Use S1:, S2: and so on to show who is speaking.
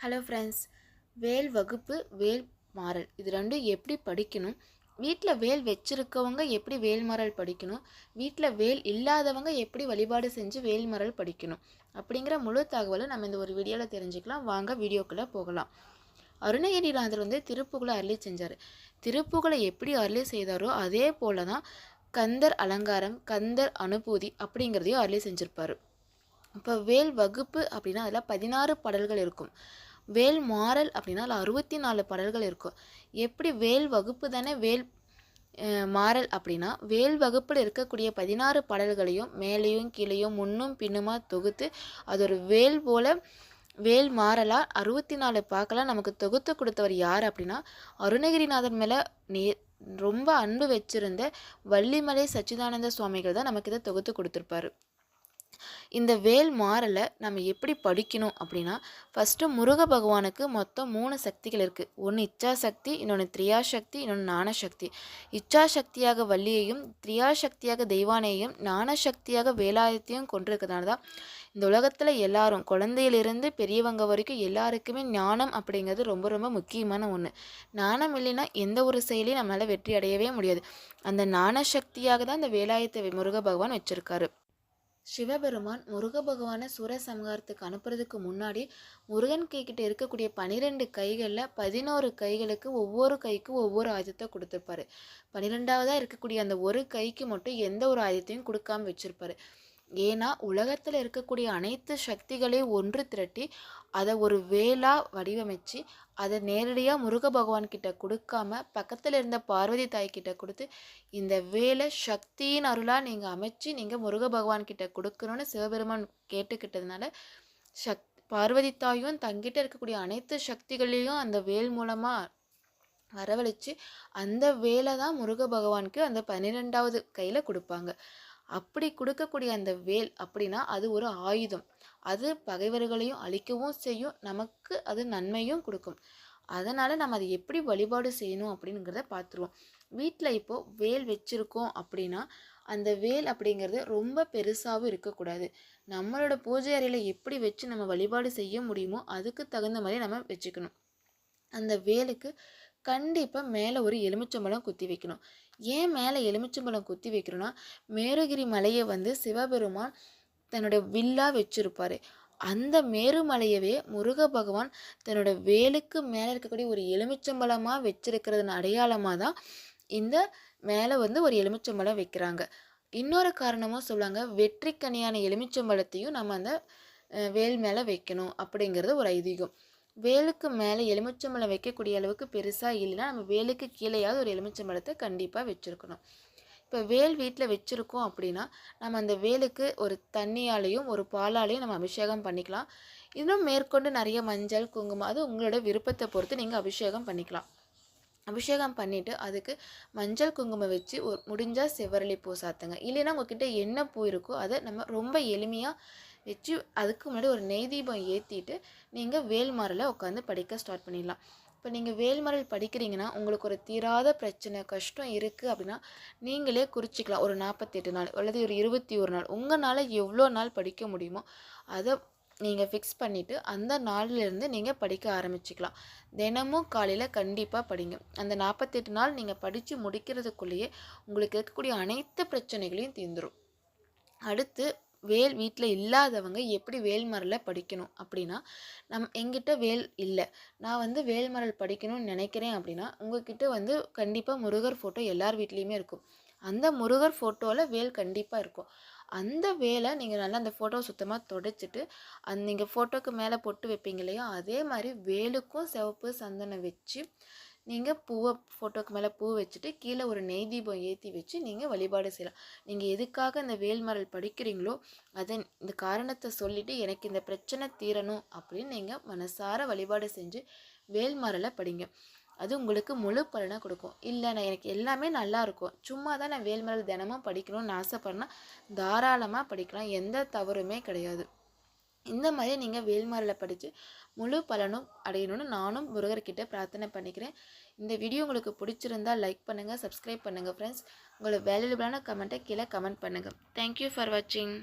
S1: Hello friends வேல் வகுப்பு வேல் மாறல். இது ரெண்டும் எப்படி படிக்கணும்? வீட்டில் வேல் வச்சுருக்கவங்க எப்படி வேல் மாறல் படிக்கணும்? வீட்டில் வேல் இல்லாதவங்க எப்படி வழிபாடு செஞ்சு வேல் மாறல் படிக்கணும்? அப்படிங்கிற முழு தகவலை நம்ம இந்த ஒரு வீடியோவில் தெரிஞ்சுக்கலாம். வாங்க வீடியோக்குள்ளே போகலாம். அருணகிரிநாதர் வந்து திருப்புகளை அருளி செஞ்சார். திருப்புகளை எப்படி அருளி செய்தாரோ அதே போல தான் கந்தர் அலங்காரம் கந்தர் அனுபூதி அப்படிங்கிறதையும் அருளி செஞ்சுருப்பார். இப்போ வேல் வகுப்பு அப்படின்னா அதில் பதினாறு பாடல்கள் இருக்கும். வேல் மாறல் அப்படின்னா அதில் அறுபத்தி நாலு பாடல்கள் இருக்கும். எப்படி வேல் வகுப்பு தானே வேல் மாறல் அப்படின்னா வேல் வகுப்பில் இருக்கக்கூடிய பதினாறு பாடல்களையும் மேலேயும் கீழேயும் முன்னும் பின்னுமா தொகுத்து அது ஒரு வேல் போல வேல் மாறலா அறுபத்தி நாலு பார்க்கலாம் நமக்கு தொகுத்து கொடுத்தவர் யார் அப்படின்னா அருணகிரிநாதன் மேலே நே ரொம்ப அன்பு வச்சிருந்த வள்ளிமலை சச்சிதானந்த சுவாமிகள் தான் நமக்கு இதை தொகுத்து கொடுத்துருப்பாரு. இந்த வேல் மாறலை நம்ம எப்படி படிக்கணும் அப்படின்னா ஃபஸ்ட்டு முருக பகவானுக்கு மொத்தம் மூணு சக்திகள் இருக்குது ஒன்று இச்சா சக்தி இன்னொன்று த்ரியா சக்தி இன்னொன்று ஞானசக்தி. இச்சா சக்தியாக வள்ளியையும் த்ரியா சக்தியாக தெய்வானையும் ஞானசக்தியாக வேலாயத்தையும் கொண்டிருக்கிறதுனால தான் இந்த உலகத்தில் எல்லாரும் குழந்தையிலிருந்து பெரியவங்க வரைக்கும் எல்லாருக்குமே ஞானம் அப்படிங்கிறது ரொம்ப ரொம்ப முக்கியமான ஒன்று ஞானம் இல்லைன்னா எந்த ஒரு செயலையும் நம்மளால் வெற்றி அடையவே முடியாது. அந்த ஞானசக்தியாக தான் இந்த வேலாயத்தை முருக பகவான் வச்சுருக்காரு. சிவபெருமான் முருக பகவானை சூரசம்ஹாரத்துக்கு அனுப்புறதுக்கு முன்னாடி முருகன் கைக்கிட்ட இருக்கக்கூடிய பனிரெண்டு கைகளில் பதினோரு கைகளுக்கு ஒவ்வொரு கைக்கும் ஒவ்வொரு ஆயுதத்தை கொடுத்துருப்பாரு. பன்னிரெண்டாவதாக இருக்கக்கூடிய அந்த ஒரு கைக்கு மட்டும் எந்த ஒரு ஆயுதத்தையும் கொடுக்காம வச்சுருப்பாரு. ஏன்னா உலகத்தில் இருக்கக்கூடிய அனைத்து சக்திகளையும் ஒன்று திரட்டி அதை ஒரு வேலாக வடிவமைச்சு அதை நேரடியாக முருக பகவான்கிட்ட கொடுக்காம பக்கத்தில் இருந்த பார்வதி தாய்கிட்ட கொடுத்து இந்த வேலை சக்தியின் அருளாக நீங்கள் அமைச்சு நீங்கள் முருக பகவான்கிட்ட கொடுக்கணும்னு சிவபெருமான் கேட்டுக்கிட்டதுனால சக் பார்வதி தாயும் தங்கிட்ட இருக்கக்கூடிய அனைத்து சக்திகளையும் அந்த வேல் மூலமாக வரவழைச்சு அந்த வேலை தான் முருக பகவானுக்கு அந்த பன்னிரெண்டாவது கையில் கொடுப்பாங்க. அப்படி கொடுக்கக்கூடிய அந்த வேல் அப்படின்னா அது ஒரு ஆயுதம். அது பகைவர்களையும் அழிக்கவும் செய்யும். நமக்கு அது நன்மையும் கொடுக்கும். அதனால் நம்ம அதை எப்படி வழிபாடு செய்யணும் அப்படிங்கிறத பார்த்துருவோம். வீட்டில் இப்போது வேல் வச்சுருக்கோம் அப்படின்னா அந்த வேல் அப்படிங்கிறது ரொம்ப பெருசாகவும் இருக்கக்கூடாது. நம்மளோட பூஜை அறையில் எப்படி வச்சு நம்ம வழிபாடு செய்ய முடியுமோ அதுக்கு தகுந்த மாதிரி நம்ம வச்சுக்கணும். அந்த வேலுக்கு கண்டிப்பாக மேலே ஒரு எலுமிச்சம்பழம் குத்தி வைக்கணும். ஏன் மேலே எலுமிச்சம்பழம் குத்தி வைக்கிறோன்னா மேருகிரி மலையை வந்து சிவபெருமான் தன்னோட வில்லா வச்சுருப்பார். அந்த மேருமலையவே முருக பகவான் தன்னோட வேலுக்கு மேலே இருக்கக்கூடிய ஒரு எலுமிச்சம்பழமாக வச்சிருக்கிறதன் அடையாளமாக தான் இந்த மேலே வந்து ஒரு எலுமிச்சம்பழம் வைக்கிறாங்க. இன்னொரு காரணமும் சொல்லுவாங்க வெற்றிக்கனியான எலுமிச்சம்பழத்தையும் நம்ம அந்த வேல் மேலே வைக்கணும் அப்படிங்கிறது ஒரு ஐதீகம். வேலுக்கு மேலே எலுமிச்சம்பழம் வைக்கக்கூடிய அளவுக்கு பெருசாக இல்லைன்னா நம்ம வேலுக்கு கீழேயாவது ஒரு எலுமிச்சம்பழத்தை கண்டிப்பாக வச்சுருக்கணும். இப்போ வேல் வீட்டில் வச்சுருக்கோம் அப்படின்னா நம்ம அந்த வேலுக்கு ஒரு தண்ணியாலையும் ஒரு பாலாலையும் நம்ம அபிஷேகம் பண்ணிக்கலாம். இன்னும் மேற்கொண்டு நிறைய மஞ்சள் குங்குமம் அது உங்களோட விருப்பத்தை பொறுத்து நீங்கள் அபிஷேகம் பண்ணிக்கலாம். அபிஷேகம் பண்ணிவிட்டு அதுக்கு மஞ்சள் குங்குமம் வச்சு ஒரு முடிஞ்சால் செவ்வரளி பூ சாத்துங்க. இல்லைன்னா உங்ககிட்ட என்ன பூ இருக்கோ அதை நம்ம ரொம்ப எளிமையாக வச்சு அதுக்கு முன்னாடி ஒரு நெய் தீபம் ஏற்றிட்டு நீங்கள் வேல்மாரில் உட்காந்து படிக்க ஸ்டார்ட் பண்ணிடலாம். இப்போ நீங்கள் வேல்மரல் படிக்கிறீங்கன்னா உங்களுக்கு ஒரு தீராத பிரச்சனை கஷ்டம் இருக்குது அப்படின்னா நீங்களே குறிச்சிக்கலாம். ஒரு நாற்பத்தெட்டு நாள் அல்லது ஒரு இருபத்தி ஒரு நாள். உங்களால் எவ்வளோ நாள் படிக்க முடியுமோ அதை நீங்கள் ஃபிக்ஸ் பண்ணிவிட்டு அந்த நாளிலேருந்து நீங்கள் படிக்க ஆரம்பிச்சிக்கலாம். தினமும் காலையில் கண்டிப்பாக படிங்க. அந்த நாற்பத்தெட்டு நாள் நீங்கள் படித்து முடிக்கிறதுக்குள்ளேயே உங்களுக்கு இருக்கக்கூடிய அனைத்து பிரச்சனைகளையும் தீர்ந்துடும் அடுத்து வேல் வீட்டில் இல்லாதவங்க எப்படி வேல்மரலை படிக்கணும் அப்படின்னா நம் எங்கிட்ட வேல் இல்லை. நான் வந்து வேல்மரல் படிக்கணும்னு நினைக்கிறேன் அப்படின்னா உங்ககிட்ட வந்து கண்டிப்பாக முருகர் ஃபோட்டோ எல்லார் வீட்லேயுமே இருக்கும். அந்த முருகர் ஃபோட்டோவில் வேல் கண்டிப்பாக இருக்கும். அந்த வேலை நீங்கள் நல்லா அந்த ஃபோட்டோவை சுத்தமாக தொடச்சிட்டு அந்த நீங்கள் ஃபோட்டோக்கு மேலே பொட்டு வைப்பீங்க இல்லையா? அதே மாதிரி வேலுக்கும் சிவப்பு சந்தனம் வச்சு நீங்கள் பூவை ஃபோட்டோக்கு மேலே பூ வச்சுட்டு கீழே ஒரு நெய் தீபம் ஏற்றி வச்சு நீங்கள் வழிபாடு செய்யலாம். நீங்கள் எதுக்காக இந்த வேல்மரல் படிக்கிறீங்களோ அதை இந்த காரணத்தை சொல்லிவிட்டு எனக்கு இந்த பிரச்சனை தீரணும் அப்படின்னு நீங்கள் மனசார வழிபாடு செஞ்சு வேல்மரலை படிங்க. அது உங்களுக்கு முழு பலனை கொடுக்கும். இல்லை நான் எனக்கு எல்லாமே நல்லா இருக்கும். சும்மா தான் நான் வேல்மரல் தினமும் படிக்கணும்னு ஆசைப்பட்றேன்னா தாராளமாக படிக்கலாம். எந்த தவறுமே கிடையாது. இந்த மாதிரி நீங்கள் வேல்மாரில் படித்து முழு பலனும் அடையணும்னு நானும் முருகர்கிட்ட பிரார்த்தனை பண்ணிக்கிறேன். இந்த வீடியோ உங்களுக்கு பிடிச்சிருந்தால் லைக் பண்ணுங்கள் சப்ஸ்கிரைப் பண்ணுங்கள் ஃப்ரெண்ட்ஸ் உங்களோட வேல்யூபிளான கமெண்ட்டை கீழே கமெண்ட் பண்ணுங்கள் தேங்க்யூ ஃபார் வாட்சிங்